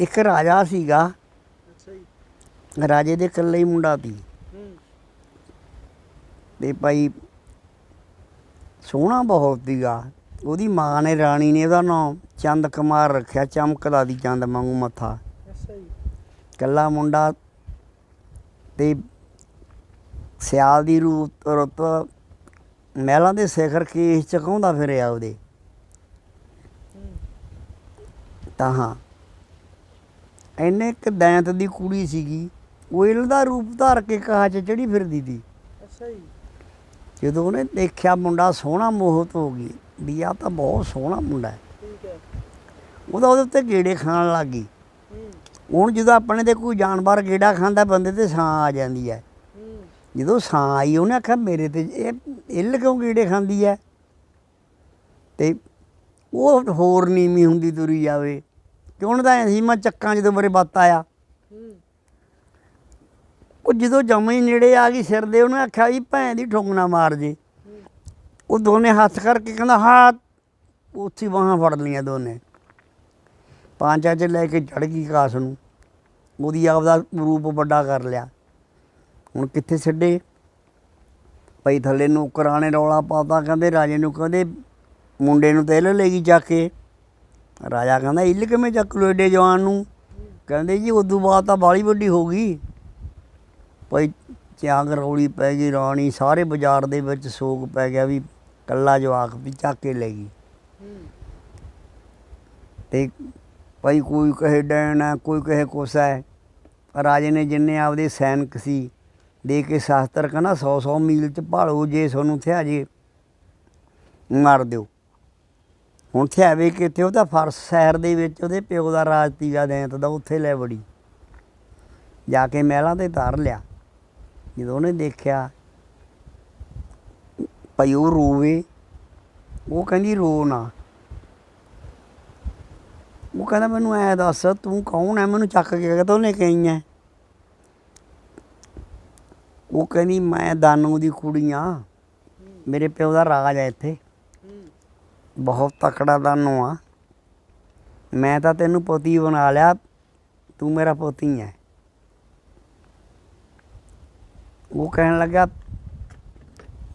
ਇੱਕ ਰਾਜਾ ਸੀਗਾ। ਅੱਛਾ ਜੀ। ਰਾਜੇ ਦੇ ਇਕੱਲੇ ਹੀ ਮੁੰਡਾ ਸੀ। ਤੇ ਭਾਈ ਸੋਹਣਾ ਬਹੁਤ ਸੀਗਾ। ਉਹਦੀ ਮਾਂ ਨੇ ਰਾਣੀ ਨੇ ਉਹਦਾ ਨਾਮ ਚੰਦ ਕੁਮਾਰ ਰੱਖਿਆ ਚਮਕਦਾ ਦੀ ਚੰਦ ਵਾਂਗੂ ਮੱਥਾ। ਅੱਛਾ ਜੀ। ਕੱਲਾ ਮੁੰਡਾ ਤੇ ਸਿਆਲ ਦੀ ਰੂਤ ਰੁੱਤ ਮਹਿਲਾਂ ਦੇ ਸਿਖਰ ਕੇਸ ਚਕਾਉਂਦਾ ਫਿਰਿਆ ਉਹਦੇ। ਤਾਂ ਹਾਂ। ਇਹਨੇ ਇੱਕ ਦੈਂਤ ਦੀ ਕੁੜੀ ਸੀਗੀ ਉਹ ਇਲ ਦਾ ਰੂਪ ਧਾਰ ਕੇ ਕਾਹ ਚ ਚੜੀ ਫਿਰਦੀ ਸੀ ਅੱਛਾ ਜੀ। ਜਦੋਂ ਉਹਨੇ ਦੇਖਿਆ ਮੁੰਡਾ ਸੋਹਣਾ ਮੋਹਤ ਹੋ ਗਈ ਵੀ ਆਹ ਤਾਂ ਬਹੁਤ ਸੋਹਣਾ ਮੁੰਡਾ ਹੈ। ਠੀਕ ਹੈ। ਉਹਦਾ ਉਹਦੇ ਉੱਤੇ ਗੇੜੇ ਖਾਣ ਲੱਗ ਗਈ। ਹੂੰ। ਹੁਣ ਜਦੋਂ ਆਪਣੇ ਤੇ ਕੋਈ ਜਾਨਵਰ ਗੇੜਾ ਖਾਂਦਾ ਬੰਦੇ ਤੇ ਛਾਂ ਆ ਜਾਂਦੀ ਹੈ। ਜਦੋਂ ਛਾਂ ਆਈ ਉਹਨੇ ਆਖਿਆ ਮੇਰੇ ਤੇ ਇਹ ਇੱਲ ਕਿਉਂ ਗੇੜੇ ਖਾਂਦੀ ਹੈ? ਤੇ ਉਹ ਹੋਰ ਨੀਵੀਂ ਹੁੰਦੀ ਤੁਰੀ ਜਾਵੇ। ਕਿਉਂ ਦਾ ਸੀ? ਮੈਂ ਚੱਕਾਂ ਜਦੋਂ ਮੇਰੇ ਬੱਤ ਆਇਆ। ਉਹ ਜਦੋਂ ਜਮੇ ਹੀ ਨੇੜੇ ਆ ਗਈ ਸਿਰ ਦੇ, ਉਹਨੇ ਆਖਿਆ ਵੀ ਭੈਣ ਦੀ ਠੋਕਣਾ ਮਾਰ ਜੇ। ਉਹ ਦੋਨੇ ਹੱਥ ਕਰਕੇ ਕਹਿੰਦਾ, ਹਾਂ। ਉੱਥੇ ਬਾਹਾਂ ਫੜ ਲਈਆਂ ਦੋਨੇ। ਪਾਂਚਾਂ ਚ ਲੈ ਕੇ ਚੜ ਗਈ ਕਾਸ ਨੂੰ। ਉਹਦੀ ਆਪਦਾ ਰੂਪ ਵੱਡਾ ਕਰ ਲਿਆ। ਹੁਣ ਕਿੱਥੇ ਛੱਡੇ ਪਈ ਥੱਲੇ ਨੌਕਰਾਂ ਨੇ ਰੌਲਾ ਪਾਤਾ, ਕਹਿੰਦੇ ਰਾਜੇ ਨੂੰ ਕਹਿੰਦੇ ਮੁੰਡੇ ਨੂੰ ਤੇਲ ਲੈ ਗਈ ਚੱਕ ਕੇ। ਰਾਜਾ ਕਹਿੰਦਾ, ਇੱਲ ਕਿਵੇਂ ਚੱਕ ਲੋ ਏਡੇ ਜਵਾਨ ਨੂੰ? ਕਹਿੰਦੇ, ਜੀ, ਉਦੋਂ ਬਾਅਦ ਤਾਂ ਬਾਲੀ ਵੱਡੀ ਹੋ ਗਈ। ਭਾਈ ਚਾਂਗ ਰੌਲੀ ਪੈ ਗਈ, ਰਾਣੀ ਸਾਰੇ ਬਾਜ਼ਾਰ ਦੇ ਵਿੱਚ ਸੋਗ ਪੈ ਗਿਆ ਵੀ ਕੱਲਾ ਜਵਾਕ ਵੀ ਚੱਕ ਕੇ ਲੈ ਗਈ। ਹੂੰ ਤੇ ਭਾਈ ਕੋਈ ਕਹੇ ਡੈਣ ਹੈ, ਕੋਈ ਕਹੇ ਕੋਸਾ ਹੈ। ਰਾਜੇ ਨੇ ਜਿੰਨੇ ਆਪਦੇ ਸੈਨਿਕ ਸੀ, ਦੇ ਕੇ ਸ਼ਾਸਤਰ ਕਹਿੰਦਾ 100 100 ਮੀਲ ਚ ਭਾਲੋ, ਜੇ ਤੁਹਾਨੂੰ ਥਿਆ ਜੇ, ਮਾਰ ਦਿਓ। ਹੁਣ ਥਿਆਵੇ ਕਿੱਥੇ ਉਹ ਤਾਂ ਫਰਸ ਸ਼ਹਿਰ ਦੇ ਵਿੱਚ ਉਹਦੇ ਪਿਓ ਦਾ ਰਾਜ ਤੀਜਾ ਦੈਂਤ ਦਾ ਉੱਥੇ ਲੈ ਵੜੀ। ਜਾ ਕੇ ਮਹਿਲਾਂ ਤੇ ਧਰ ਲਿਆ। ਜਦੋਂ ਉਹਨੇ ਦੇਖਿਆ ਭਈ ਉਹ ਰੋਵੇ, ਉਹ ਕਹਿੰਦੀ, ਰੋ ਨਾ। ਉਹ ਕਹਿੰਦਾ, ਮੈਨੂੰ ਐ ਦੱਸ, ਤੂੰ ਕੌਣ ਐ? ਮੈਨੂੰ ਚੱਕ ਕੇ ਕਿਤੋਂ ਲੈ ਕੇ ਐ? ਉਹ ਕਹਿੰਦੀ, ਮੈਂ ਦਾਨੂ ਦੀ ਕੁੜੀ ਆ। ਮੇਰੇ ਪਿਓ ਦਾ ਰਾਜ ਐ ਇੱਥੇ। ਬਹੁਤ ਤਕੜਾ ਦਾਨੂ ਆ। ਮੈਂ ਤਾਂ ਤੈਨੂੰ ਪੋਤੀ ਬਣਾ ਲਿਆ, ਤੂੰ ਮੇਰਾ ਪੋਤੀ ਹੈ ਉਹ ਕਹਿਣ ਲੱਗਾ,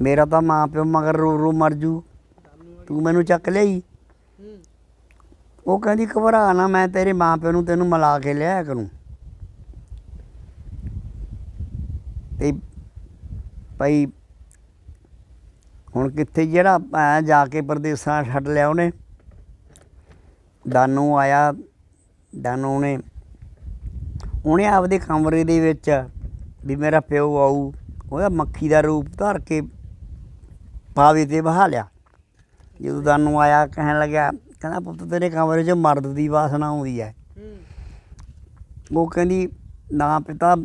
ਮੇਰਾ ਤਾਂ ਮਾਂ ਪਿਓ ਮਗਰ ਰੋ ਰੋ ਮਰ ਜੂ। ਤੂੰ ਮੈਨੂੰ ਚੱਕ ਲਈ ਹੂੰ ਉਹ ਕਹਿੰਦੀ, ਘਬਰਾ ਨਾ, ਮੈਂ ਤੇਰੇ ਮਾਂ ਪਿਓ ਨੂੰ ਤੈਨੂੰ ਮਿਲਾ ਕੇ ਲਿਆਇਆ ਕਰੂੰ। ਤੇ ਭਾਈ ਹੁਣ ਕਿੱਥੇ ਜਿਹੜਾ ਐਂ ਜਾ ਕੇ ਪਰਦੇਸਾਂ ਛੱਡ ਲਿਆ ਉਹਨੇ। ਦਾਨੂ ਆਇਆ ਦਾਨੂ ਨੇ। ਉਹਨੇ ਆਪਦੇ ਕਮਰੇ ਦੇ ਵਿੱਚ ਵੀ ਮੇਰਾ ਪਿਓ ਆਊ ਉਹਦਾ ਮੱਖੀ ਦਾ ਰੂਪ ਧਾਰ ਕੇ ਪਾਵੇ ਤੇ ਬਹਾ ਲਿਆ। ਜਦੋਂ ਦਾਨੂ ਆਇਆ ਕਹਿਣ ਲੱਗਿਆ ਕਹਿੰਦਾ ਪੁੱਤ ਤੇਰੇ ਕਮਰੇ 'ਚ ਮਰਦ ਦੀ ਵਾਸਨਾ ਆਉਂਦੀ ਹੈ। ਉਹ ਕਹਿੰਦੀ ਨਾ ਪਿਤਾ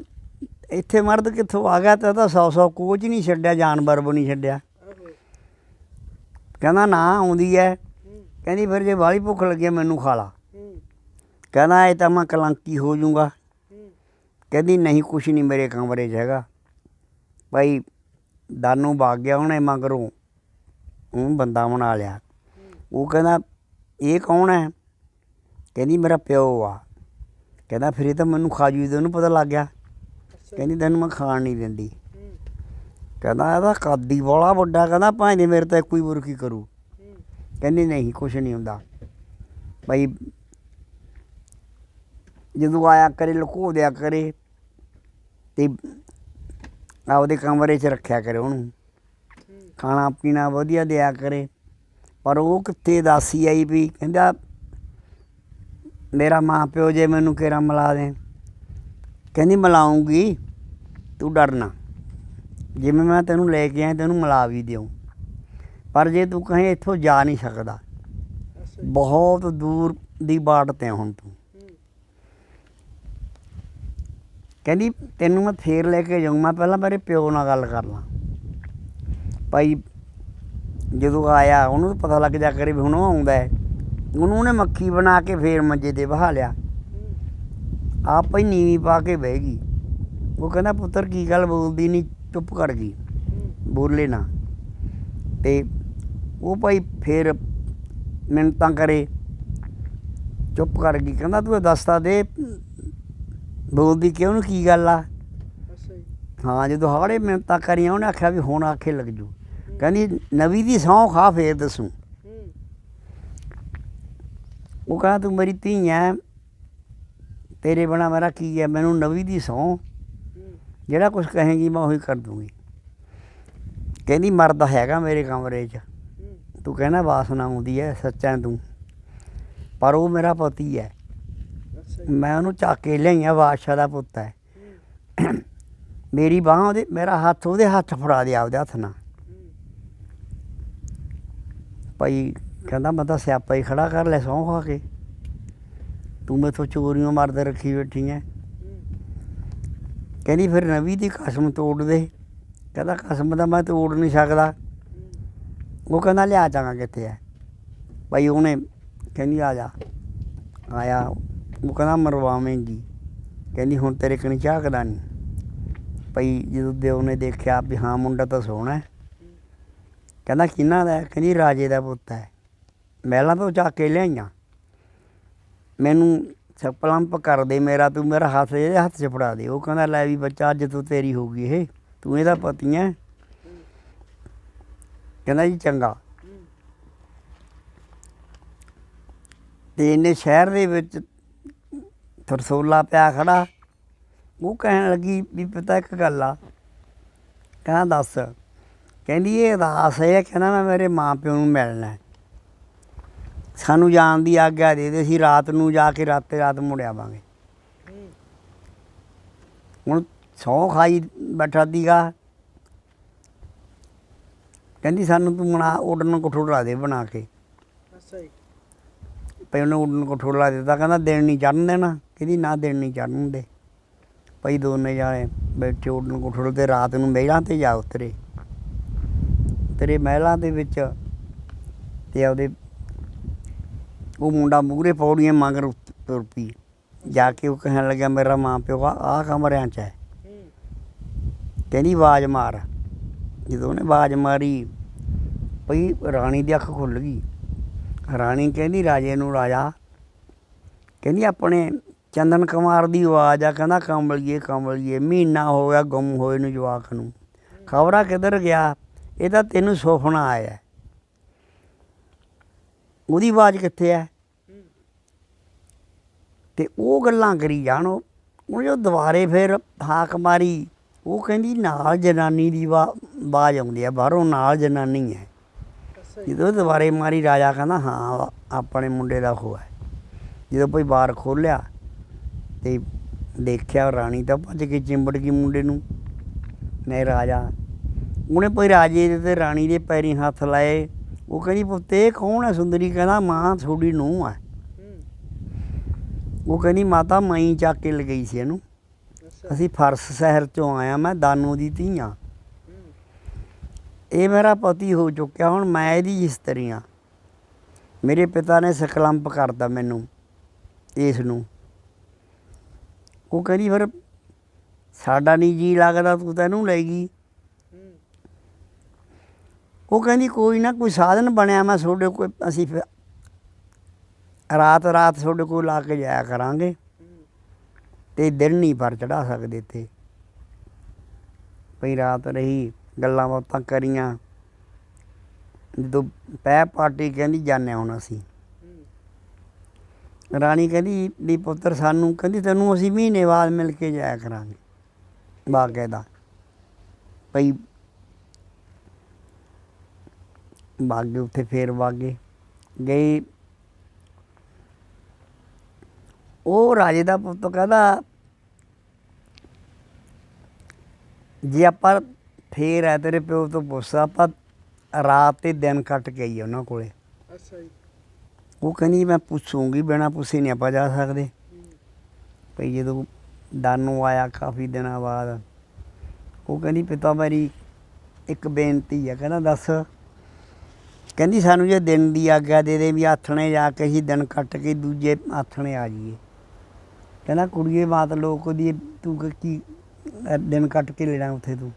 ਇੱਥੇ ਮਰਦ ਕਿੱਥੋਂ ਆ ਗਿਆ? ਤਾਂ ਤਾਂ 100 100 ਕੋਚ ਨਹੀਂ ਛੱਡਿਆ ਜਾਨਵਰ ਵੀ ਨਹੀਂ ਛੱਡਿਆ। ਕਹਿੰਦਾ, ਨਾ, ਆਉਂਦੀ ਹੈ ਕਹਿੰਦੀ, ਫਿਰ ਜੇ ਬਾਹਲੀ ਭੁੱਖ ਲੱਗੀ ਮੈਨੂੰ ਖਾ ਲਾ। ਕਹਿੰਦਾ, ਇਹ ਤਾਂ ਮੈਂ ਕਲੰਕੀ ਹੋ ਜਾਊਂਗਾ। ਕਹਿੰਦੀ, ਨਹੀਂ, ਕੁਛ ਨਹੀਂ, ਮੇਰੇ ਕਮਰੇ 'ਚ ਹੈਗਾ। ਭਾਈ, ਦਾਨੂ ਭਾਗ ਗਿਆ ਉਹਨੇ ਮਗਰੋਂ। ਉਹ ਬੰਦਾ ਬਣਾ ਲਿਆ। ਉਹ ਕਹਿੰਦਾ, ਇਹ ਕੌਣ ਹੈ ਕਹਿੰਦੀ, ਮੇਰਾ ਪਿਓ ਆ। ਕਹਿੰਦਾ, ਫਿਰ ਇਹ ਤਾਂ ਮੈਨੂੰ ਖਾ ਜੂ ਉਹਨੂੰ ਪਤਾ ਲੱਗ ਗਿਆ। ਕਹਿੰਦੀ, ਤੈਨੂੰ ਮੈਂ ਖਾਣ ਨਹੀਂ ਦਿੰਦੀ। ਕਹਿੰਦਾ ਇਹਦਾ ਕਾਦੀ ਵਾਲਾ ਵੱਡਾ, ਕਹਿੰਦਾ ਭਾਂਦੇ ਮੇਰੇ ਤਾਂ ਇੱਕੋ ਹੀ ਬੁਰਕੀ ਕਰੂ। ਕਹਿੰਦੀ ਨਹੀਂ, ਕੁਛ ਨਹੀਂ ਹੁੰਦਾ। ਭਾਈ ਜਦੋਂ ਆਇਆ ਕਰੇ, ਲੁਕੋ ਦਿਆ ਕਰੇ ਤੇ ਆਪਦੇ ਕਮਰੇ 'ਚ ਰੱਖਿਆ ਕਰੇ ਉਹਨੂੰ। ਖਾਣਾ ਪੀਣਾ ਵਧੀਆ ਦਿਆ ਕਰੇ। ਪਰ ਉਹ ਕਿੱਥੇ ਦਾਸੀ ਆਈ ਵੀ, ਕਹਿੰਦਾ ਮੇਰਾ ਮਾਂ ਪਿਓ ਜੇ ਮੈਨੂੰ ਕਿਹੜਾ ਮਿਲਾ ਦੇ ਕਹਿੰਦੀ, ਮਿਲਾਉਂਗੀ, ਤੂੰ ਡਰਨਾ। ਜਿਵੇਂ ਮੈਂ ਤੈਨੂੰ ਲੈ ਕੇ ਆਇਆ, ਤੈਨੂੰ ਮਿਲਾ ਵੀ ਦਿਉ ਪਰ ਜੇ ਤੂੰ ਕਹੇ ਇੱਥੋਂ ਜਾ ਨਹੀਂ ਸਕਦਾ, ਬਹੁਤ ਦੂਰ ਦੀ ਬਾਟ ਤੇ ਆ ਹੁਣ ਤੂੰ। ਕਹਿੰਦੀ, ਤੈਨੂੰ ਮੈਂ ਫੇਰ ਲੈ ਕੇ ਜਾਊਂ, ਮੈਂ ਪਹਿਲਾਂ ਮੇਰੇ ਪਿਓ ਨਾਲ ਗੱਲ ਕਰ ਲਾਂ। ਭਾਈ, ਜਦੋਂ ਆਇਆ, ਉਹਨੂੰ ਪਤਾ ਲੱਗ ਜਾ ਕਰੇ ਵੀ ਹੁਣ ਉਹ ਆਉਂਦਾ ਹੈ। ਉਹਨੂੰ ਉਹਨੇ ਮੱਖੀ ਬਣਾ ਕੇ ਫੇਰ ਮੰਜੇ ਤੇ ਬਹਾ ਲਿਆ। ਆਪ ਹੀ ਨੀਵੀਂ ਪਾ ਕੇ ਬਹਿ ਗਈ। ਉਹ ਕਹਿੰਦਾ, ਪੁੱਤਰ, ਕੀ ਗੱਲ ਬੋਲਦੀ ਨਹੀਂ ਚੁੱਪ ਕਰ ਗਈ। ਬੋਲੇ ਨਾ। ਤੇ ਉਹ ਭਾਈ ਫੇਰ ਮਿੰਨਤਾਂ ਕਰੇ। ਚੁੱਪ ਕਰ ਗਈ। ਕਹਿੰਦਾ ਤੂੰ ਇਹ ਦੱਸਤਾ ਦੇ। ਬੋਲਦੀ ਕਿਉਂ ਨੂੰ? ਕੀ ਗੱਲ ਆ? ਹਾਂ ਜਦੋਂ ਹਾੜੇ ਮਿੰਤਾਂ ਕਰੀਆਂ ਉਹਨੇ ਆਖਿਆ ਵੀ ਹੁਣ ਆਖੇ ਲੱਗ ਜੂ। ਕਹਿੰਦੀ ਨਵੀ ਦੀ ਸਹੁੰ ਖਾ ਫੇਰ ਦੱਸੂ। ਉਹ ਕਹਿੰਦਾ ਤੂੰ ਮੇਰੀ ਧੀ ਐ। ਤੇਰੇ ਬਣਾ ਮੇਰਾ ਕੀ ਹੈ ਮੈਨੂੰ ਨਵੀ ਦੀ ਹੂੰ ਜਿਹੜਾ ਕੁਝ ਕਹੇਗੀ ਮੈਂ ਉਹੀ ਕਰ ਦੂੰਗੀ। ਕਹਿੰਦੀ ਮਰਦਾ ਹੈਗਾ ਮੇਰੇ ਕਮਰੇ 'ਚ। ਤੂੰ ਕਹਿੰਦਾ ਵਾਸਨਾ ਆਉਂਦੀ ਹੈ ਸੱਚਾ ਤੂੰ। ਪਰ ਉਹ ਮੇਰਾ ਪਤੀ ਜੀ। ਮੈਂ ਉਹਨੂੰ ਚੱਕ ਕੇ ਲਿਆਈਆਂ ਬਾਦਸ਼ਾਹ ਦਾ ਪੁੱਤ ਹੈ ਹੂੰ ਮੇਰੀ ਬਾਹ ਉਹਦੇ ਮੇਰਾ ਹੱਥ ਉਹਦੇ ਹੱਥ ਫੜਾ ਦੇ ਆਪਦੇ ਹੱਥ ਨਾਲ। ਭਾਈ ਕਹਿੰਦਾ ਮੈਂ ਤਾਂ ਸਿਆਪਾ ਹੀ ਖੜਾ ਕਰ ਲੈ ਸਹੁੰ ਖਾ ਕੇ। ਤੂੰ ਮੈਥੋਂ ਚੋਰੀਆਂ ਮਾਰਦੇ ਰੱਖੀ ਬੈਠੀ ਐ। ਕਹਿੰਦੀ ਫਿਰ ਨਵੀ ਦੀ ਕਸਮ ਤੋੜ ਦੇ। ਕਹਿੰਦਾ ਕਸਮ ਤਾਂ ਮੈਂ ਤੋੜ ਨਹੀਂ ਸਕਦਾ। ਉਹ ਕਹਿੰਦਾ ਲਿਆ ਚਾਂਗਾ ਕਿੱਥੇ ਐ ਭਾਈ ਉਹਨੇ ਕਹਿੰਦੀ ਆ ਜਾ। ਆਇਆ। ਉਹ ਕਹਿੰਦਾ ਮਰਵਾਵੇਂਗੀ। ਕਹਿੰਦੀ ਹੁਣ ਤੇਰੇ ਕਣੀ ਝਾਕਦਾ ਨਹੀਂ। ਭਾਈ ਜਦੋਂ ਦਿਓ ਨੇ ਦੇਖਿਆ ਵੀ ਹਾਂ ਮੁੰਡਾ ਤਾਂ ਸੋਹਣਾ ਹੈ। ਕਹਿੰਦਾ ਕਿਹਨਾਂ ਦਾ ਕਹਿੰਦੀ ਰਾਜੇ ਦਾ ਪੁੱਤ ਹੈ। ਮਹਿਲਾਂ ਤੋਂ ਚੱਕ ਕੇ ਲਿਆਈਆਂ। ਮੈਨੂੰ ਸਪਲੰਪ ਕਰ ਦੇ ਮੇਰਾ, ਤੂੰ ਮੇਰਾ ਹੱਥ, ਇਹਦੇ ਹੱਥ 'ਚ ਫੜਾ ਦੇ। ਉਹ ਕਹਿੰਦਾ, ਲੈ ਵੀ ਬੱਚਾ, ਅੱਜ ਤੋਂ ਤੇਰੀ ਹੋ ਗਈ ਇਹ। ਤੂੰ ਇਹਦਾ ਪਤੀ ਹੈ ਕਹਿੰਦਾ ਜੀ, ਚੰਗਾ। ਤੇ ਇਹਨੇ ਸ਼ਹਿਰ ਦੇ ਵਿੱਚ ਥਰਸੋਲਾ ਪਿਆ ਖੜਾ। ਉਹ ਕਹਿਣ ਲੱਗੀ ਵੀ, ਪਤਾ ਇੱਕ ਗੱਲ ਆ। ਕਹਿੰਦਾ, ਦੱਸ। ਕਹਿੰਦੀ, ਇਹ ਅਰਦਾਸ ਹੈ ਕਹਿੰਦਾ ਮੈਂ ਮੇਰੇ ਮਾਂ ਪਿਓ ਨੂੰ ਮਿਲਣਾ। ਸਾਨੂੰ ਜਾਣ ਦੀ ਆਗਿਆ ਦੇ ਦੇ ਅਸੀਂ ਰਾਤ ਨੂੰ ਜਾ ਕੇ ਰਾਤੇ ਰਾਤ ਮੁੜ ਆਵਾਂਗੇ। ਹੁਣ ਸੌ ਖਾਈ ਬੈਠਾ ਦੀਗਾ। ਕਹਿੰਦੀ ਸਾਨੂੰ ਤੂੰ ਬਣਾ ਉਡਣ ਕਠੋੜਾ ਦੇ ਬਣਾ ਕੇ। ਅੱਛਾ ਜੀ। ਪਈ ਉਹਨੇ ਉਡਣ ਕਠੋਲਾ ਦਿੱਤਾ ਕਹਿੰਦਾ ਦਿਨ ਨਹੀਂ ਚੜਨ ਦੇਣਾ। ਕਹਿੰਦੀ ਨਾ ਦਿਨ ਨਹੀਂ ਚੜਨ ਦੇ। ਪਈ ਦੋਨੇ ਜਾਣੇ ਬੈਠੇ ਉਡਣ ਕਠੋਲੇ ਤੇ ਰਾਤ ਨੂੰ ਮਹਿਲਾਂ ਤੇ ਜਾ ਉਤਰੇ। ਤੇਰੇ ਮਹਿਲਾਂ ਦੇ ਵਿੱਚ ਤੇ ਉਹਦੇ ਉਹ ਮੁੰਡਾ ਮੂਹਰੇ ਪੌੜੀਆਂ ਮਗਰ ਤੁਰ ਪਈ ਜਾ ਕੇ ਉਹ ਕਹਿਣ ਲੱਗਾ ਮੇਰਾ ਮਾਂ ਪਿਓ ਆ ਆਹ ਕਮਰਿਆਂ 'ਚ ਹੈ। ਕਹਿੰਦੀ, ਆਵਾਜ਼ ਮਾਰ। ਜਦੋਂ ਉਹਨੇ ਆਵਾਜ਼ ਮਾਰੀ ਪਈ ਰਾਣੀ ਦੀ ਅੱਖ ਖੁੱਲ ਗਈ। ਰਾਣੀ ਕਹਿੰਦੀ, ਰਾਜੇ ਨੂੰ ਰਾਜਾ। ਕਹਿੰਦੀ, ਆਪਣੇ ਚੰਦਨ ਕੁਮਾਰ ਦੀ ਆਵਾਜ਼ ਆ। ਕਹਿੰਦਾ, ਕਮਲੀਏ ਕਮਲੀਏ, ਮਹੀਨਾ ਹੋ ਗਿਆ ਗੁੰਮ ਹੋਏ ਨੂੰ ਜਵਾਕ ਨੂੰ। ਖਬਰਾ ਕਿੱਧਰ ਗਿਆ? ਇਹ ਤਾਂ ਤੈਨੂੰ ਸੁਪਨਾ ਆਇਆ। ਉਹਦੀ ਆਵਾਜ਼ ਕਿੱਥੇ ਹੈ ਤੇ ਉਹ ਗੱਲਾਂ ਕਰੀ ਜਾਣ, ਉਹ ਉਹ ਜੋ ਦੁਬਾਰੇ ਫਿਰ ਹਾਕ ਮਾਰੀ, ਉਹ ਕਹਿੰਦੀ ਨਾਲ ਜਨਾਨੀ ਦੀ ਵਾ- ਆਵਾਜ਼ ਆਉਂਦੀ ਆ ਬਾਹਰੋਂ, ਨਾਲ ਜਨਾਨੀ ਹੈ। ਜਦੋਂ ਦੁਬਾਰੇ ਮਾਰੀ, ਰਾਜਾ ਕਹਿੰਦਾ, ਹਾਂ, ਆਪਣੇ ਮੁੰਡੇ ਦਾ ਉਹ ਹੈ। ਜਦੋਂ ਕੋਈ ਬਾਰ ਖੋਲਿਆ ਤੇ ਦੇਖਿਆ ਰਾਣੀ ਤਾਂ ਭੱਜ ਕੇ ਚਿੰਬੜ ਗਈ ਮੁੰਡੇ ਨੂੰ। ਨਹੀਂ ਰਾਜਾ, ਉਹਨੇ ਕੋਈ ਰਾਜੇ ਦੇ ਤੇ ਰਾਣੀ ਦੇ ਪੈਰੀ ਹੱਥ ਲਾਏ। ਉਹ ਕਹਿੰਦੀ, ਪੁੱਤ ਇਹ ਕੌਣ ਹੈ ਸੁੰਦਰੀ? ਕਹਿੰਦਾ, ਮਾਂ ਥੋੜੀ ਨੂੰਹ ਹੈ। ਉਹ ਕਹਿੰਦੀ ਮਾਤਾ ਮਈ ਚੱਕ ਕੇ ਲਗਈ ਸੀ ਇਹਨੂੰ। ਅਸੀਂ ਫਰਸ ਸ਼ਹਿਰ ਚੋਂ ਆਇਆ ਮੈਂ ਦਾਨੂ ਦੀ ਧੀਆਂ। ਹੂੰ ਇਹ ਮੇਰਾ ਪਤੀ ਹੋ ਚੁੱਕਿਆ ਹੁਣ ਮੈਂ ਇਹਦੀ ਇਸਤਰੀ ਹਾਂ। ਮੇਰੇ ਪਿਤਾ ਨੇ ਸਕਲੰਪ ਕਰਤਾ ਮੈਨੂੰ ਇਸ ਨੂੰ। ਉਹ ਕਹਿੰਦੀ ਫਿਰ ਸਾਡਾ ਨਹੀਂ ਜੀ ਲੱਗਦਾ ਤੂੰ ਤੈਨੂੰ ਲੈ ਗਈ। ਉਹ ਕਹਿੰਦੀ ਕੋਈ ਨਾ ਕੋਈ ਸਾਧਨ ਬਣਿਆ ਮੈਂ ਤੁਹਾਡੇ ਕੋਲ ਅਸੀਂ ਫਿਰ ਰਾਤ ਰਾਤ ਤੁਹਾਡੇ ਕੋਲ ਲਾ ਕੇ ਜਾਇਆ ਕਰਾਂਗੇ। ਹੂੰ ਤੇ ਦਿਨ ਨਹੀਂ ਪਰ ਚੜਾ ਸਕਦੇ ਇੱਥੇ। ਪਈ ਰਾਤ ਰਹੀ, ਗੱਲਾਂ ਬਾਤਾਂ ਕਰੀਆਂ। ਜਦੋਂ ਪੈ ਪਾਰਟੀ ਕਹਿੰਦੀ ਜਾਣੇ ਹੁਣ ਅਸੀਂ। ਰਾਣੀ ਕਹਿੰਦੀ, ਵੀ ਪੁੱਤਰ ਸਾਨੂੰ, ਕਹਿੰਦੀ ਤੈਨੂੰ ਅਸੀਂ ਮਹੀਨੇ ਬਾਅਦ ਮਿਲ ਕੇ ਜਾਇਆ ਕਰਾਂਗੇ। ਬਾਗੇਦਾ ਪਈ ਬਾਗੇ ਉੱਥੇ ਫੇਰ ਬਾਗੇ ਗਏ। ਉਹ ਰਾਜੇ ਦਾ ਪੁੱਤ ਕਹਿੰਦਾ ਜੇ ਆਪਾਂ ਫੇਰ ਆ ਤੇਰੇ ਪਿਓ ਤੋਂ ਪੁੱਛ ਆਪਾਂ ਰਾਤ ਤੇ ਦਿਨ ਕੱਟ ਕੇ ਆਈ ਉਹਨਾਂ ਕੋਲੇ। ਅੱਛਾ ਜੀ। ਉਹ ਕਹਿੰਦੀ ਮੈਂ ਪੁੱਛੂੰਗੀ ਬਿਨਾ ਪੁੱਛੇ ਨਹੀਂ ਆਪਾਂ ਜਾ ਸਕਦੇ। ਭਈ ਜਦੋਂ ਦਾਨੂ ਆਇਆ ਕਾਫੀ ਦਿਨਾਂ ਬਾਅਦ ਉਹ ਕਹਿੰਦੀ ਪਿਤਾ ਮੇਰੀ ਇੱਕ ਬੇਨਤੀ ਹੈ ਕਹਿੰਦਾ ਦੱਸ। ਕਹਿੰਦੀ ਸਾਨੂੰ ਜੇ ਦਿਨ ਦੀ ਆਗਿਆ ਦੇ ਦੇ ਵੀ ਆਥਣੇ ਜਾ ਕੇ ਅਸੀਂ ਦਿਨ ਕੱਟ ਕੇ ਦੂਜੇ ਆਥਣੇ ਆ ਜਾਈਏ। ਕਹਿੰਦਾ, ਕੁੜੀਏ, ਬਾਤ ਲੋਕ ਦੀ, ਤੂੰ ਕੀ ਦਿਨ ਕੱਟ ਕੇ ਲੈਣਾ ਉੱਥੇ ਤੂੰ?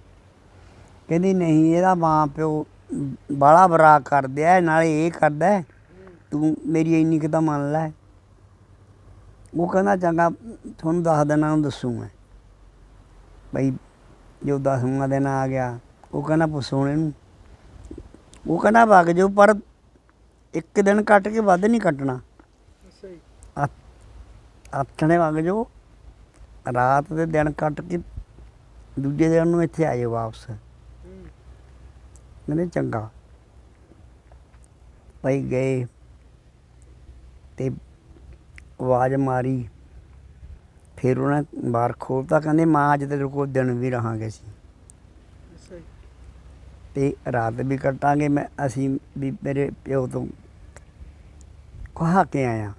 ਕਹਿੰਦੀ, ਨਹੀਂ, ਇਹਦਾ ਮਾਂ ਪਿਓ ਬਾਲਾ ਬਰਾ ਕਰਦੇ ਕਰਦਿਆ ਨਾਲੇ ਇਹ ਕਰਦਾ, ਤੂੰ ਮੇਰੀ ਇੰਨੀ ਕੁ ਤਾਂ ਮੰਨ ਲੈ। ਉਹ ਕਹਿੰਦਾ, ਚੰਗਾ, ਤੁਹਾਨੂੰ ਦਸ ਦਿਨਾਂ ਨੂੰ ਦੱਸੂ ਮੈਂ। ਬਈ, ਜੋ ਦਸਵਾਂ ਦਿਨ ਆ ਗਿਆ, ਉਹ ਕਹਿੰਦਾ, ਪੁੱਛੋ ਇਹਨੂੰ। ਉਹ ਕਹਿੰਦਾ, ਵਗ ਜਾਓ, ਪਰ ਇੱਕ ਦਿਨ ਕੱਟ ਕੇ ਵੱਧ ਨਹੀਂ ਕੱਟਣਾ। ਆਥਣੇ ਵਗ ਜਾਓ। ਰਾਤ ਦੇ ਦਿਨ ਕੱਟ ਕੇ ਦੂਜੇ ਦਿਨ ਨੂੰ ਇੱਥੇ ਆ ਜਾਓ ਵਾਪਸ। ਕਹਿੰਦੇ ਚੰਗਾ। ਭਾਈ ਗਏ ਤੇ ਆਵਾਜ਼ ਮਾਰੀ। ਫਿਰ ਉਹਨਾਂ ਬਾਹਰ ਖੋਲਤਾ ਕਹਿੰਦੇ ਮਾਂ ਅੱਜ ਤੇਰੇ ਕੋਲ ਦਿਨ ਵੀ ਰਹਾਂਗੇ ਸੀ ਜੀ। ਤੇ ਰਾਤ ਵੀ ਕੱਟਾਂਗੇ ਮੈਂ ਅਸੀਂ ਵੀ ਮੇਰੇ ਪਿਓ ਤੋਂ ਕਹਾ ਕੇ ਆਇਆ।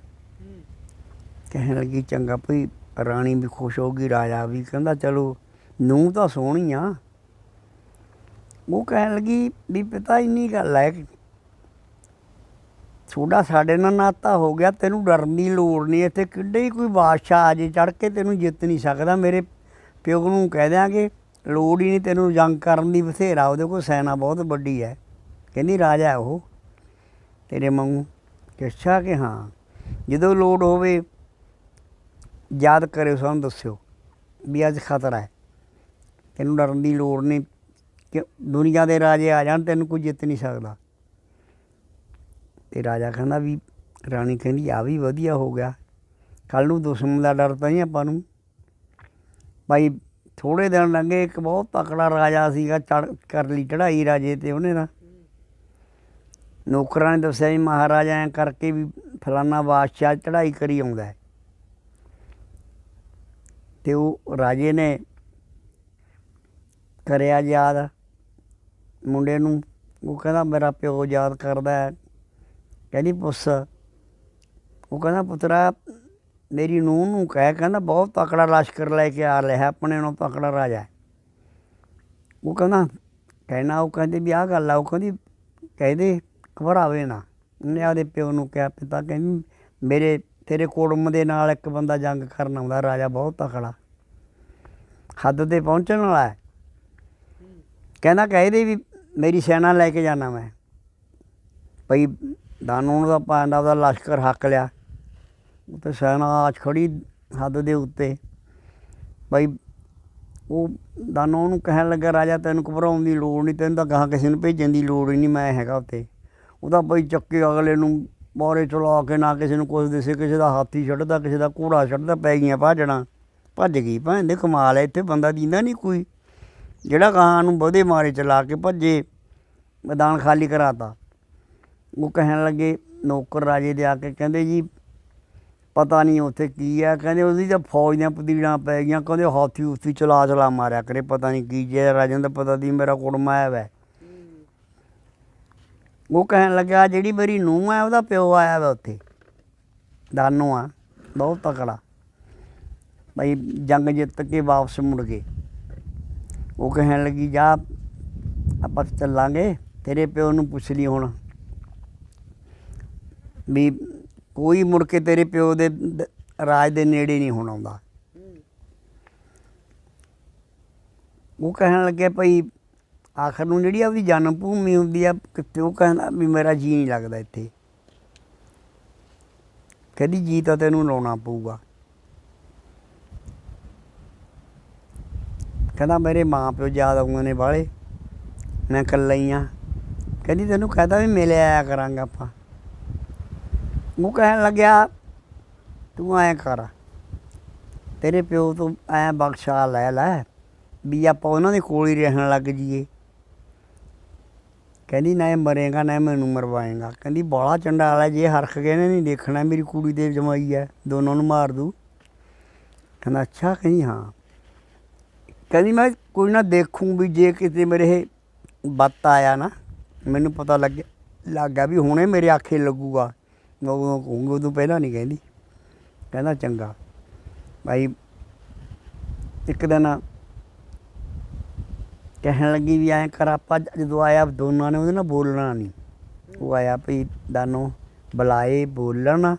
ਕਹਿਣ ਲੱਗੀ, ਚੰਗਾ ਭਈ, ਰਾਣੀ ਵੀ ਖੁਸ਼ ਹੋ ਗਈ ਰਾਜਾ ਵੀ। ਕਹਿੰਦਾ, ਚਲੋ ਨੂੰ ਤਾਂ ਸੋਹਣੀ ਆ। ਉਹ ਕਹਿਣ ਲੱਗੀ, ਵੀ ਪਿਤਾ, ਇੰਨੀ ਗੱਲ ਹੈ ਕਿ ਸਾਡੇ ਨਾਲ ਨਾਤਾ ਹੋ ਗਿਆ, ਤੈਨੂੰ ਡਰਨ ਦੀ ਲੋੜ ਨਹੀਂ। ਇੱਥੇ ਕਿੱਡੇ ਹੀ ਕੋਈ ਬਾਦਸ਼ਾਹ ਆ ਜੇ ਚੜ ਕੇ ਤੈਨੂੰ ਜਿੱਤ ਨਹੀਂ ਸਕਦਾ। ਮੇਰੇ ਪਿਓ ਨੂੰ ਕਹਿ ਦਿਆਂਗੇ, ਲੋੜ ਹੀ ਨਹੀਂ ਤੈਨੂੰ ਜੰਗ ਕਰਨ ਦੀ, ਬਥੇਰਾ। ਉਹਦੇ ਕੋਲ ਸੈਨਾ ਬਹੁਤ ਵੱਡੀ ਹੈ ਕਹਿੰਦੀ, ਰਾਜਾ ਉਹ ਤੇਰੇ ਮੰਗੂ ਅੱਛਾ ਕਿ ਹਾਂ, ਜਦੋਂ ਲੋੜ ਹੋਵੇ ਯਾਦ ਕਰਿਓ, ਸਾਨੂੰ ਦੱਸਿਓ ਵੀ ਅੱਜ ਖਤਰਾ ਹੈ। ਤੈਨੂੰ ਡਰਨ ਦੀ ਲੋੜ ਨਹੀਂ ਕਿ ਦੁਨੀਆ ਦੇ ਰਾਜੇ ਆ ਜਾਣ, ਤੈਨੂੰ ਕੋਈ ਜਿੱਤ ਨਹੀਂ ਸਕਦਾ। ਤੇ ਰਾਜਾ ਕਹਿੰਦਾ ਵੀ, ਰਾਣੀ ਕਹਿੰਦੀ, ਆ ਵੀ ਵਧੀਆ ਹੋ ਗਿਆ। ਕੱਲ ਨੂੰ ਦੁਸ਼ਮਣ ਦਾ ਡਰ ਤਾਂ ਨਹੀਂ ਆਪਾਂ ਨੂੰ। ਭਾਈ ਥੋੜੇ ਦਿਨ ਲੰਘੇ, ਇੱਕ ਬਹੁਤ ਤਕੜਾ ਰਾਜਾ ਸੀਗਾ ਚੜ ਕਰ ਲਈ ਚੜਾਈ ਰਾਜੇ ਤੇ ਉਹਨੇ ਨਾ ਨੌਕਰਾਂ ਨੇ ਦੱਸਿਆ ਵੀ ਮਹਾਰਾਜਾ ਐਂ ਕਰਕੇ ਵੀ ਫਲਾਨਾ ਬਾਦਸ਼ਾਹ ਚੜਾਈ ਕਰੀ ਆਉਂਦਾ ਹੈ। ਤੇ ਉਹ ਰਾਜੇ ਨੇ ਕਰਿਆ ਯਾਦ। ਮੁੰਡੇ ਨੂੰ ਉਹ ਕਹਿੰਦਾ, ਮੇਰਾ ਪਿਓ ਯਾਦ ਕਰਦਾ ਹੈ। ਕਹਿੰਦੀ ਪੁੱਛ ਉਹ ਕਹਿੰਦਾ, ਪੁੱਤਰਾ, ਮੇਰੀ ਨੂੰਹ ਨੂੰ ਕਹਿ। ਕਹਿੰਦਾ, ਬਹੁਤ ਤਕੜਾ ਲਸ਼ਕਰ ਲੈ ਕੇ ਆ ਰਿਹਾ, ਆਪਣੇ ਨੂੰ ਤਕੜਾ ਰਾਜਾ ਉਹ ਕਹਿੰਦਾ, ਕਹਿਣਾ, ਉਹ ਕਹਿੰਦੇ ਵੀ ਆਹ ਗੱਲ ਆ, ਉਹ ਕਹਿੰਦੀ, ਕਹਿੰਦੇ, ਘਬਰਾਵੇ ਨਾ। ਉਹਨੇ ਆਪਦੇ ਪਿਓ ਨੂੰ ਕਿਹਾ, ਪਿਤਾ ਕਹਿੰਦੀ, ਮੇਰੇ ਤੇਰੇ ਕੁੜਮ ਦੇ ਨਾਲ ਇੱਕ ਬੰਦਾ ਜੰਗ ਕਰਨ ਆਉਂਦਾ, ਰਾਜਾ ਬਹੁਤ ਤਕੜਾ। ਹੱਦ ਤੇ ਪਹੁੰਚਣ ਵਾਲਾ ਹੈ। ਕਹਿੰਦਾ ਕਹਦੇ ਵੀ ਮੇਰੀ ਸੈਨਾ ਲੈ ਕੇ ਜਾਣਾ ਮੈਂ। ਭਈ ਦਾਨੂ ਦਾ ਪਾਂਦਾ ਉਹਦਾ ਲਸ਼ਕਰ ਹੱਕ ਲਿਆ। ਉੱਤੇ ਸੈਨਾ ਆਜ ਖੜੀ ਹੱਦ ਦੇ ਉੱਤੇ। ਭਈ ਉਹ ਦਾਨੋ ਨੂੰ ਕਹਿਣ ਲੱਗਾ, ਰਾਜਾ, ਤੈਨੂੰ ਘਬਰਾਉਣ ਦੀ ਲੋੜ ਨਹੀਂ, ਤੈਨੂੰ ਤਾਂ ਗਾਹਾਂ ਕਿਸੇ ਨੂੰ ਭੇਜਣ ਦੀ ਲੋੜ ਹੀ ਨਹੀਂ, ਮੈਂ ਹੈਗਾ ਉੱਤੇ ਉਹਦਾ ਬਈ ਚੱਕੇ ਅਗਲੇ ਨੂੰ ਬਾਰੇ ਚਲਾ ਕੇ ਨਾ ਕਿਸੇ ਨੂੰ ਕੁਛ ਦਿਸੇ, ਕਿਸੇ ਦਾ ਹਾਥੀ ਛੱਡਦਾ, ਕਿਸੇ ਦਾ ਘੋੜਾ ਛੱਡਦਾ, ਪੈ ਗਈਆਂ ਭਾਜਣਾ ਭੱਜ ਗਈ ਭੈਣ ਦੇ, ਕਮਾਲ ਹੈ, ਇੱਥੇ ਬੰਦਾ ਦੀਂਦਾ ਨਹੀਂ ਕੋਈ। ਜਿਹੜਾ ਗਾਹਾਂ ਨੂੰ ਵਧੇ ਮਾਰੇ ਚਲਾ ਕੇ ਭੱਜੇ, ਮੈਦਾਨ ਖਾਲੀ ਕਰਾਤਾ। ਉਹ ਕਹਿਣ ਲੱਗੇ, ਨੌਕਰ ਰਾਜੇ ਦੇ ਆ ਕੇ ਕਹਿੰਦੇ ਜੀ, ਪਤਾ ਨਹੀਂ ਉੱਥੇ ਕੀ ਆ। ਕਹਿੰਦੇ ਉਹਦੀ ਤਾਂ ਫੌਜ ਦੀਆਂ ਪਦੀੜਾਂ ਪੈ ਗਈਆਂ, ਕਹਿੰਦੇ ਹਾਥੀ ਉਸਤੀ ਚਲਾ ਚਲਾ ਮਾਰਿਆ ਕਰੇ, ਪਤਾ ਨਹੀਂ ਕੀ ਜੇ ਰਾਜਨ ਦਾ ਪਤਾ ਦੀ ਮੇਰਾ ਕੁੜਮਾ ਆਇਆ ਵੈ। ਉਹ ਕਹਿਣ ਲੱਗਾ ਜਿਹੜੀ ਮੇਰੀ ਨੂੰਹ ਆ ਉਹਦਾ ਪਿਓ ਆਇਆ ਵਾ ਉੱਥੇ। ਦਾਨੋ ਆ ਬਹੁਤ ਤਕੜਾ। ਭਾਈ ਜੰਗ ਜਿੱਤ ਕੇ ਵਾਪਸ ਮੁੜ ਗਏ। ਉਹ ਕਹਿਣ ਲੱਗੀ ਜਾ ਆਪਾਂ ਚੱਲਾਂਗੇ ਤੇਰੇ ਪਿਓ ਨੂੰ ਪੁੱਛ ਲਈ ਹੁਣ ਵੀ ਕੋਈ ਮੁੜ ਕੇ ਤੇਰੇ ਪਿਓ ਦੇ ਰਾਜ ਦੇ ਨੇੜੇ ਨਹੀਂ ਹੁਣ ਆਉਂਦਾ। ਹੂੰ। ਉਹ ਕਹਿਣ ਲੱਗੇ ਭਈ ਆਖਰ ਨੂੰ ਜਿਹੜੀ ਆ ਉਹਦੀ ਜਨਮ ਭੂਮੀ ਹੁੰਦੀ ਆ ਕਿਤੇ ਉਹ ਕਹਿੰਦਾ ਵੀ ਮੇਰਾ ਜੀ ਨਹੀਂ ਲੱਗਦਾ ਇੱਥੇ। ਕਹਿੰਦੀ ਜੀ ਤਾਂ ਤੈਨੂੰ ਲਾਉਣਾ ਪਊਗਾ। ਕਹਿੰਦਾ ਮੇਰੇ ਮਾਂ ਪਿਓ ਯਾਦ ਆਉਂਦੇ ਨੇ ਬਾਹਲੇ ਮੈਂ ਇਕੱਲਾ ਹੀ ਆ। ਕਹਿੰਦੀ ਤੈਨੂੰ ਕਹਦਾ ਵੀ ਮਿਲ ਆਇਆ ਕਰਾਂਗਾ ਆਪਾਂ। ਉਹ ਕਹਿਣ ਲੱਗਿਆ, ਤੂੰ ਐਂ ਕਰ। ਤੇਰੇ ਪਿਓ ਤੋਂ ਐਂ ਬਖਸ਼ਾ ਲੈ ਲੈ, ਵੀ ਆਪਾਂ ਉਹਨਾਂ ਦੇ ਕੋਲ ਹੀ ਰਹਿਣ ਲੱਗ ਜੀਏ ਕਹਿੰਦੀ, ਨਾ ਇਹ ਮਰੇਗਾ, ਨਾ ਮੈਨੂੰ ਮਰਵਾਏਗਾ। ਕਹਿੰਦੀ ਬਾਲਾ ਚੰਡਾ ਵਾਲਾ ਜੇ ਹਰਖ ਗਏ ਨੇ ਨਹੀਂ ਦੇਖਣਾ, ਮੇਰੀ ਕੁੜੀ ਦੇ ਜਮਾਈ ਹੈ, ਦੋਨੋਂ ਨੂੰ ਮਾਰ ਦੂ ਕਹਿੰਦਾ, ਅੱਛਾ, ਕਹਿੰਦੀ, ਹਾਂ। ਕਹਿੰਦੀ, ਮੈਂ ਕੋਈ ਨਾ ਦੇਖੂੰ ਵੀ ਜੇ ਕਿਤੇ ਮੇਰੇ ਇਹ ਬੱਤ ਆਇਆ ਨਾ, ਮੈਨੂੰ ਪਤਾ ਲੱਗ ਲੱਗ ਗਿਆ ਵੀ ਹੁਣੇ ਮੇਰੇ ਆਖੇ ਲੱਗੂਗਾ। ਮੈਂ ਉਦੋਂ ਕਹੂੰਗਾ, ਉਦੋਂ ਪਹਿਲਾਂ ਨਹੀਂ ਕਹਿੰਦੀ। ਕਹਿੰਦਾ, ਚੰਗਾ। ਭਾਈ, ਇੱਕ ਦਿਨ ਕਹਿਣ ਲੱਗੀ ਵੀ ਐਂ ਕਰ, ਆਪਾਂ ਜਦੋਂ ਆਇਆ ਦੋਨਾਂ ਨੇ ਉਹਦੇ ਨਾਲ ਬੋਲਣਾ ਨਹੀਂ ਉਹ ਆਇਆ ਵੀ ਦਾਨੋ ਬੁਲਾਏ, ਬੋਲਣ,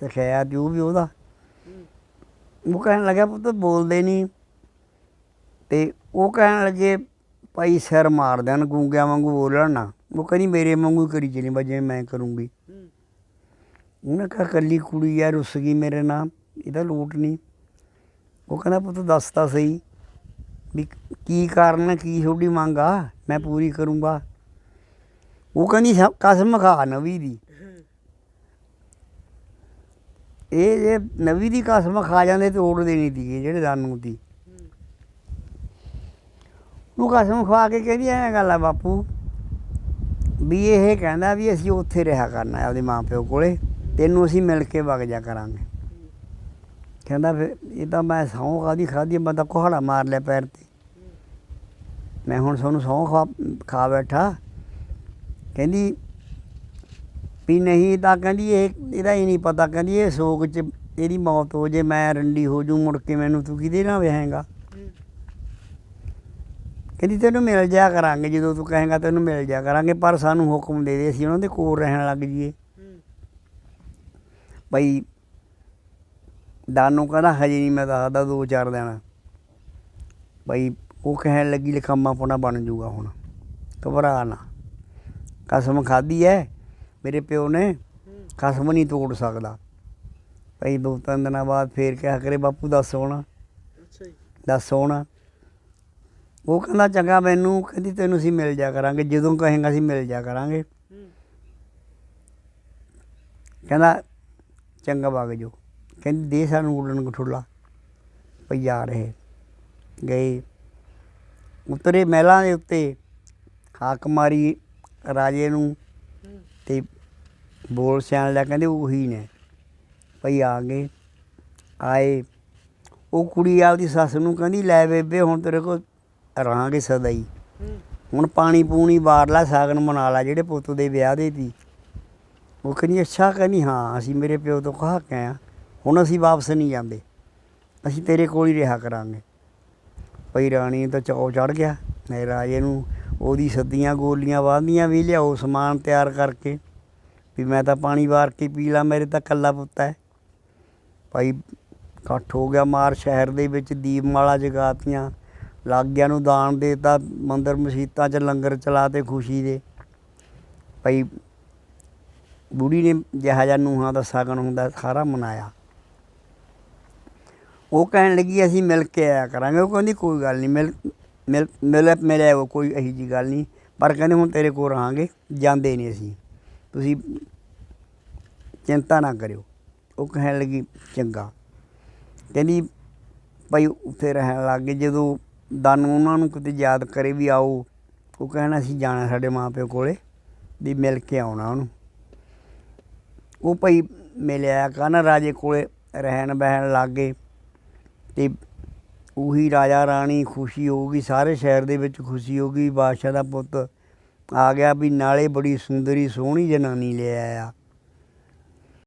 ਸਿਖਾਇਆ ਤੇ ਉਹ ਵੀ ਉਹਦਾ। ਉਹ ਕਹਿਣ ਲੱਗਾ ਪੁੱਤ ਬੋਲਦੇ ਨਹੀਂ ਤੇ ਉਹ ਕਹਿਣ ਲੱਗੇ ਭਾਈ ਸਿਰ ਮਾਰ ਦੇਣ, ਗੂੰਗਿਆਂ ਵਾਂਗੂ ਬੋਲਣ ਨਾ। ਉਹ ਕਹਿੰਦੀ ਮੇਰੇ ਵਾਂਗੂ ਕਰੀ ਚਲੀ ਬਾ ਜਿਵੇਂ ਮੈਂ ਕਰੂੰਗੀ। ਉਹਨੇ ਕਿਹਾ, ਕੱਲੀ ਕੁੜੀ ਆ ਰੁੱਸ ਗਈ ਮੇਰੇ ਨਾਲ, ਇਹਦਾ ਲੋਟ ਨਹੀਂ ਉਹ ਕਹਿੰਦਾ ਪੁੱਤ ਦੱਸ ਤਾਂ ਸਹੀ। ਵੀ ਕੀ ਕਾਰਨ ਕੀ ਤੁਹਾਡੀ ਮੰਗ ਆ, ਮੈਂ ਪੂਰੀ ਕਰੂੰਗਾ। ਉਹ ਕਹਿੰਦੀ ਸ- ਕਸਮ ਖਾ ਨਵੀ ਦੀ। ਇਹ ਜੇ ਨਵੀ ਦੀ ਕਸਮ ਖਾ ਜਾਂਦੇ ਤੇ ਓੜ ਦੇਣੀ ਦੀ ਜਿਹੜੇ ਦਾਨੂ ਦੀ। ਉਹ ਕਸਮ ਖਵਾ ਕੇ ਕਹਿੰਦੀ ਐਂ ਗੱਲ ਆ ਬਾਪੂ, ਵੀ ਇਹ ਕਹਿੰਦਾ ਵੀ ਅਸੀਂ ਉੱਥੇ ਰਿਹਾ ਕਰਨਾ ਹੈ ਆਪਦੇ ਮਾਂ ਪਿਓ ਕੋਲੇ, ਤੈਨੂੰ ਅਸੀਂ ਮਿਲ ਕੇ ਵਗ ਜਾ ਕਰਾਂਗੇ। ਕਹਿੰਦਾ ਫਿਰ, ਇਹ ਤਾਂ ਮੈਂ ਸਹੁੰ ਖਾਦੀ ਖਾਦੀ ਮੈਂ ਤਾਂ ਕੁਹਾੜਾ ਮਾਰ ਲਿਆ ਪੈਰ ਤੇ। ਮੈਂ ਹੁਣ ਤੁਹਾਨੂੰ ਸਹੁੰ ਖਾ ਖਾ ਬੈਠਾ। ਕਹਿੰਦੀ, ਵੀ ਨਹੀਂ ਤਾਂ ਕਹਿੰਦੀ ਇਹ, ਇਹਦਾ ਹੀ ਨਹੀਂ ਪਤਾ। ਕਹਿੰਦੀ ਇਹ ਸੋਗ ਚ ਇਹਦੀ ਮੌਤ ਹੋ ਜੇ, ਮੈਂ ਰੰਡੀ ਹੋ ਜੂ ਮੁੜ ਕੇ ਮੈਨੂੰ ਤੂੰ ਕਿਹਦੇ ਨਾਲ ਵਿਆਹੇਂਗਾ? ਕਹਿੰਦੀ, ਤੈਨੂੰ ਮਿਲ ਜਾ ਕਰਾਂਗੇ, ਜਦੋਂ ਤੂੰ ਕਹੇਂਗਾ ਤੈਨੂੰ ਮਿਲ ਜਾ ਕਰਾਂਗੇ, ਪਰ ਸਾਨੂੰ ਹੁਕਮ ਦੇ ਦੇ, ਅਸੀਂ ਉਹਨਾਂ ਦੇ ਕੋਲ ਰਹਿਣ ਲੱਗ ਜਾਈਏ। ਬਈ, ਦਾਨੂ ਕਹਿੰਦਾ, ਹਜੇ ਨਹੀਂ ਮੈਂ ਦੱਸਦਾ ਦੋ ਚਾਰ ਦਿਨ। ਬਈ ਉਹ ਕਹਿਣ ਲੱਗੀ ਲਖਾਮਾ ਪੋਣਾ ਬਣ ਜੂਗਾ ਹੁਣ। ਘਬਰਾ ਨਾ। ਕਸਮ ਖਾਦੀ ਐ ਮੇਰੇ ਪਿਓ ਨੇ। ਕਸਮ ਨਹੀਂ ਤੋੜ ਸਕਦਾ। ਬਈ ਦੋ ਤਿੰਨ ਦਿਨਾਂ ਬਾਅਦ ਫੇਰ ਕਿਹਾ ਕਰੇ ਬਾਪੂ ਦੱਸ ਹੁਣ। ਅੱਛਾ ਜੀ। ਦੱਸ ਹੁਣ। ਉਹ ਕਹਿੰਦਾ ਚੰਗਾ ਮੈਨੂੰ। ਕਹਿੰਦੀ ਤੈਨੂੰ ਅਸੀਂ ਮਿਲ ਜਾ ਕਰਾਂਗੇ। ਜਦੋਂ ਕਹੇਂਗਾ ਅਸੀਂ ਮਿਲ ਜਾ ਕਰਾਂਗੇ। ਕਹਿੰਦਾ ਚੰਗਾ ਵਗ ਜੋ ਕਹਿੰਦੀ ਦੇ ਸਾਨੂੰ ਉਡਣ ਕਠੋਲਾ ਪਈ ਆ ਰਹੇ। ਗਏ। ਉਤਰੇ ਮਹਿਲਾਂ ਦੇ ਉੱਤੇ, ਹਾਕ ਮਾਰੀ ਰਾਜੇ ਨੂੰ ਤੇ ਬੋਲ ਸਿਆਣ ਲਿਆ ਕਹਿੰਦੇ ਉਹੀ ਨੇ। ਭਈ ਆ ਗਏ, ਆਏ। ਉਹ ਕੁੜੀ ਆਪਦੀ ਸੱਸ ਨੂੰ ਕਹਿੰਦੀ, ਲੈ ਬੇਬੇ, ਹੁਣ ਤੇਰੇ ਕੋਲ ਰਹਾਂਗੇ ਸਦਾ ਹੀ ਹੁਣ ਪਾਣੀ ਪੂਣੀ ਬਾਰ ਲਾ ਸਾਗਨ ਮਨਾ ਲਾ, ਜਿਹੜੇ ਪੁੱਤ ਦੇ ਵਿਆਹ ਦੇ ਤੀ ਉਹ ਕਹਿੰਦੀ, ਅੱਛਾ, ਕਹਿੰਦੀ, ਹਾਂ, ਅਸੀਂ ਮੇਰੇ ਪਿਓ ਤੋਂ ਕਹਾ ਕੇ ਆ ਹੁਣ ਅਸੀਂ ਵਾਪਸ ਨਹੀਂ ਜਾਂਦੇ। ਅਸੀਂ ਤੇਰੇ ਕੋਲ ਹੀ ਰਿਹਾ ਕਰਾਂਗੇ। ਭਈ ਰਾਣੀ ਤਾਂ ਚੌ ਚੜ ਗਿਆ ਮੇਰੇ ਰਾਜੇ ਨੂੰ ਉਹਦੀ ਸੱਦੀਆਂ ਗੋਲੀਆਂ ਵਾਹਦੀਆਂ ਵੀ ਲਿਆਓ ਸਮਾਨ ਤਿਆਰ ਕਰਕੇ। ਵੀ ਮੈਂ ਤਾਂ ਪਾਣੀ ਵਾਰ ਕੇ ਪੀ ਲਾ, ਮੇਰੇ ਤਾਂ ਕੱਲਾ ਪੁੱਤ ਹੈ। ਭਾਈ ਇਕੱਠ ਹੋ ਗਿਆ ਮਾਰ ਸ਼ਹਿਰ ਦੇ ਵਿੱਚ, ਦੀਪਮਾਲਾ ਜਗਾਤੀਆਂ। ਲਾਗਿਆਂ ਨੂੰ ਦਾਨ ਦੇਤਾ, ਮੰਦਰ ਮਸੀਤਾਂ 'ਚ ਲੰਗਰ ਚਲਾਤੇ ਖੁਸ਼ੀ ਦੇ। ਭਾਈ ਬੁੜੀ ਨੇ ਜਿਹਾ ਜਿਹਾ ਨੂਹਾਂ ਦਾ ਸ਼ਗਨ ਹੁੰਦਾ, ਸਾਰਾ ਮਨਾਇਆ। ਉਹ ਕਹਿਣ ਲੱਗੀ, ਅਸੀਂ ਮਿਲ ਕੇ ਆਇਆ ਕਰਾਂਗੇ। ਉਹ ਕਹਿੰਦੀ, ਕੋਈ ਗੱਲ ਨਹੀਂ, ਮਿਲ ਮਿਲ ਮਿਲ, ਮਿਲਿਆ ਕੋਈ ਇਹੀ ਜੀ ਗੱਲ ਨਹੀਂ। ਪਰ ਕਹਿੰਦੇ, ਹੁਣ ਤੇਰੇ ਕੋਲ ਰਹਾਂਗੇ, ਜਾਂਦੇ ਨਹੀਂ ਅਸੀਂ। ਤੁਸੀਂ ਚਿੰਤਾ ਨਾ ਕਰਿਓ। ਉਹ ਕਹਿਣ ਲੱਗੀ, ਚੰਗਾ। ਕਹਿੰਦੀ, ਭਾਈ ਉੱਥੇ ਰਹਿਣ ਲੱਗ ਗਏ, ਜਦੋਂ ਦਾਨੂ ਉਹਨਾਂ ਨੂੰ ਕਿਤੇ ਯਾਦ ਕਰੇ ਵੀ ਆਓ, ਉਹ ਕਹਿਣਾ, ਅਸੀਂ ਜਾਣਾ ਸਾਡੇ ਮਾਪਿਓ ਕੋਲੇ, ਵੀ ਮਿਲ ਕੇ ਆਉਣਾ ਉਹਨੂੰ। ਉਹ ਭਾਈ ਮਿਲਿਆ ਕਾਨਾ ਰਾਜੇ ਕੋਲੇ ਰਹਿਣ ਬਹਿਣ ਲੱਗ ਗਏ। ਤੇ ਉਹੀ ਰਾਜਾ ਰਾਣੀ ਖੁਸ਼ੀ ਹੋਊਗੀ, ਸਾਰੇ ਸ਼ਹਿਰ ਦੇ ਵਿੱਚ ਖੁਸ਼ੀ ਹੋਊਗੀ, ਬਾਦਸ਼ਾਹ ਦਾ ਪੁੱਤ ਆ ਗਿਆ ਵੀ ਨਾਲੇ ਬੜੀ ਸੁੰਦਰੀ ਸੋਹਣੀ ਜਨਾਨੀ ਲੈ ਆਇਆ।